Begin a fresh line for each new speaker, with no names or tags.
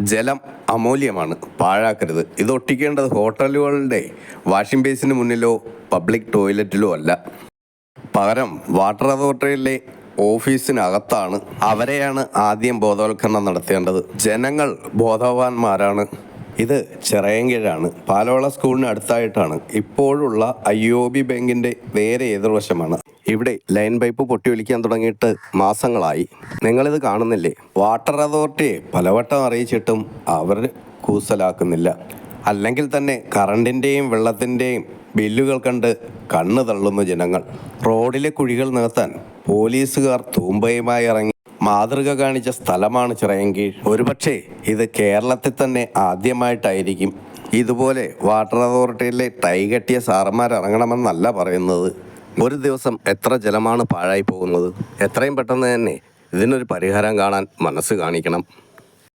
ജലം അമൂല്യമാണ്. പാഴാക്കരുത്. ഇത് ഒട്ടിക്കേണ്ടത് ഹോട്ടലുകളുടെ വാഷിംഗ് ബേസിന് മുന്നിലോ പബ്ലിക് ടോയ്ലറ്റിലോ അല്ല. പകരം വാട്ടർ അതോറിറ്റിയിലെ ഓഫീസിനകത്താണ് അവരെയാണ് ആദ്യം ബോധവൽക്കരണം നടത്തേണ്ടത്. ജനങ്ങൾ ബോധവാന്മാരാണ്. ഇത് ചിറയൻകീഴാണ്. പാലോള സ്കൂളിന് അടുത്തായിട്ടാണ്. ഇപ്പോഴുള്ള ഐ ബാങ്കിന്റെ നേരെ എതിർവശമാണ്. ഇവിടെ ലൈൻ പൈപ്പ് പൊട്ടി പൊട്ടിയൊലിക്കാൻ തുടങ്ങിയിട്ട് മാസങ്ങളായി. നിങ്ങളിത് കാണുന്നില്ലേ? വാട്ടർ അതോറിറ്റിയെ പലവട്ടം അറിയിച്ചിട്ടും അവർ കൂസലാക്കുന്നില്ല. അല്ലെങ്കിൽ തന്നെ കറണ്ടിന്റെയും വെള്ളത്തിന്റെയും ബില്ലുകൾ കണ്ട് കണ്ണു തള്ളുന്നു ജനങ്ങൾ. റോഡിലെ കുഴികൾ നികത്താൻ പോലീസുകാർ തൂമ്പയുമായി ഇറങ്ങി മാതൃക കാണിച്ച സ്ഥലമാണ് ചിറയൻകീഴ്. ഒരുപക്ഷെ ഇത് കേരളത്തിൽ തന്നെ ആദ്യമായിട്ടായിരിക്കും. ഇതുപോലെ വാട്ടർ അതോറിറ്റിയിലെ ടൈ കെട്ടിയ സാറന്മാർ ഇറങ്ങണമെന്നല്ല പറയുന്നത്. ഒരു ദിവസം എത്ര ജലമാണ് പാഴായി പോകുന്നത്? എത്രയും പെട്ടെന്ന് തന്നെ ഇതിനൊരു പരിഹാരം കാണാൻ മനസ്സ് കാണിക്കണം.